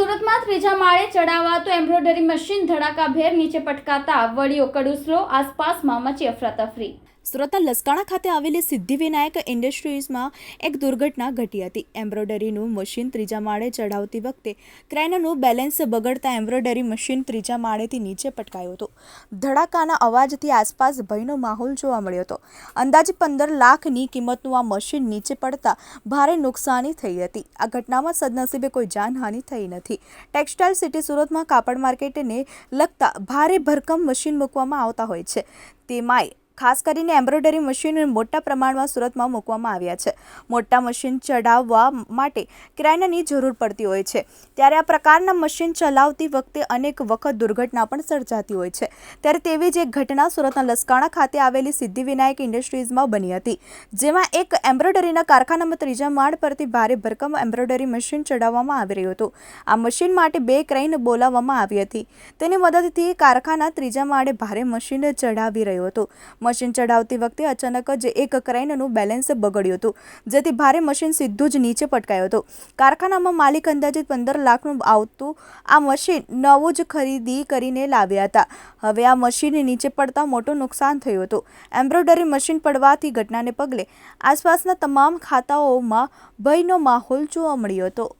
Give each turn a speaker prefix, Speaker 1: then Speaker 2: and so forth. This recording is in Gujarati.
Speaker 1: સુરતમાં ત્રીજા માળે ચડાવાતું એમ્બ્રોઇડરી મશીન ધડાકાભેર નીચે પટકાતા વળીઓ કડુસરો આસપાસમાં મચી અફરાતફરી.
Speaker 2: સુરતના લસકાણા ખાતે આવેલી સિદ્ધિવિનાયક ઇન્ડસ્ટ્રીઝમાં એક દુર્ઘટના ઘટી હતી. એમ્બ્રોઇડરીનું મશીન ત્રીજા માળે ચઢાવતી વખતે ક્રેનનું બેલેન્સ બગડતા એમ્બ્રોઇડરી મશીન ત્રીજા માળેથી નીચે પટકાયો હતો. ધડાકાના અવાજથી આસપાસ ભયનો માહોલ જોવા મળ્યો હતો. અંદાજે પંદર લાખની કિંમતનું આ મશીન નીચે પડતા ભારે નુકસાની થઈ હતી. આ ઘટનામાં સદનસીબે કોઈ જાનહાનિ થઈ નથી. ટેક્સટાઇલ સિટી સુરતમાં કાપડ માર્કેટને લગતા ભારે ભરકમ મશીન મૂકવામાં આવતા હોય છે. તેમાંય ખાસ કરીને એમ્બ્રોઇડરી મશીન મોટા પ્રમાણમાં સુરતમાં મૂકવામાં આવ્યા છે. મોટા મશીન ચડાવવા માટે ક્રેનની જરૂર પડતી હોય છે. ત્યારે આ પ્રકારના મશીન ચલાવતી વખતે અનેક વખત દુર્ઘટના પણ સર્જાતી હોય છે. ત્યારે તેવી જ એક ઘટના સુરતના લસકાણા ખાતે આવેલી સિદ્ધિવિનાયક ઇન્ડસ્ટ્રીઝમાં બની હતી, જેમાં એક એમ્બ્રોઇડરીના કારખાનામાં ત્રીજા માળ પરથી ભારે ભરકમ એમ્બ્રોઇડરી મશીન ચડાવવામાં આવી રહ્યું હતું. આ મશીન માટે બે ક્રેન બોલાવવામાં આવી હતી. તેની મદદથી કારખાના ત્રીજા માળે ભારે મશીન ચડાવી રહ્યું હતું. મશીન ચઢાવતી વખતે અચાનક જ એક ક્રેનનું બેલેન્સ બગડ્યું હતું, જેથી ભારે મશીન સીધું જ નીચે પટકાયું હતું. કારખાનામાં માલિક અંદાજિત પંદર લાખનું આવતું આ મશીન નવું જ ખરીદી કરીને લાવ્યા હતા. હવે આ મશીન નીચે પડતા મોટું નુકસાન થયું હતું. એમ્બ્રોઇડરી મશીન પડવાથી ઘટનાને પગલે આસપાસના તમામ ખાતાઓમાં ભયનો માહોલ જોવા મળ્યો હતો.